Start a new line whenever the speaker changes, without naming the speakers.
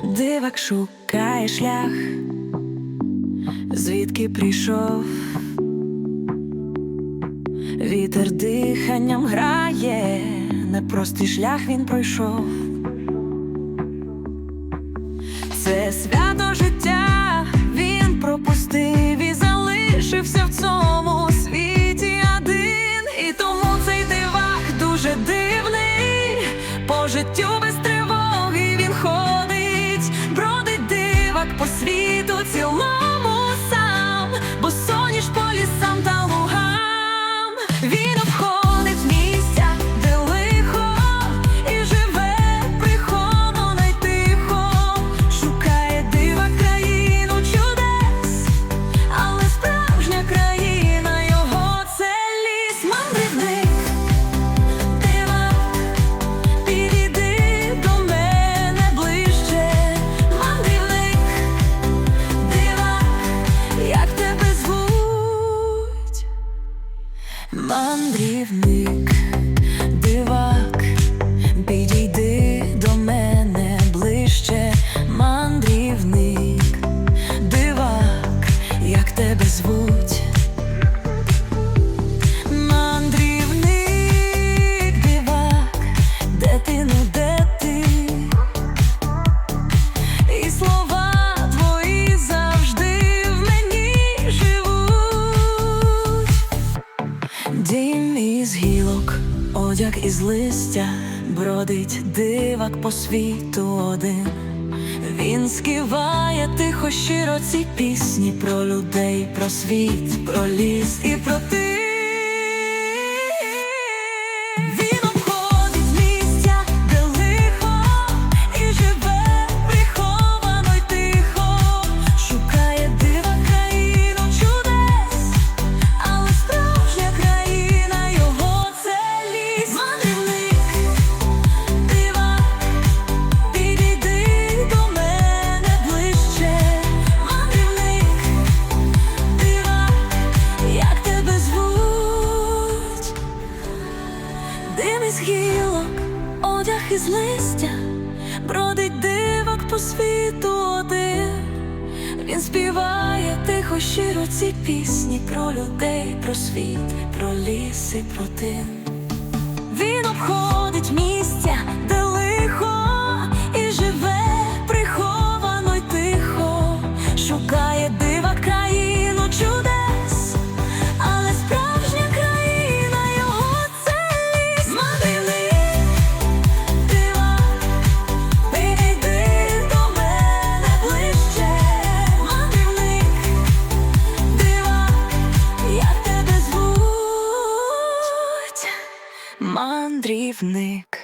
Дивак шукає шлях, звідки прийшов, вітер диханням грає, непростий шлях він пройшов. Це свято життя він пропустив і залишився в цьому світі один. І тому цей дивак дуже дивний. Дивак по світу цілому сам, бо соніш по лісам та лугам. Він обходить із листя, бродить дивак по світу один. Він співає тихо щиро ці пісні про людей, про світ, про ліс і про ти. Гілок, одяг із листя, бродить дивок по світу один. Він співає тихо щиро ці пісні про людей, про світ, про ліс і про тин. Він обходить місця, де Мандрівник.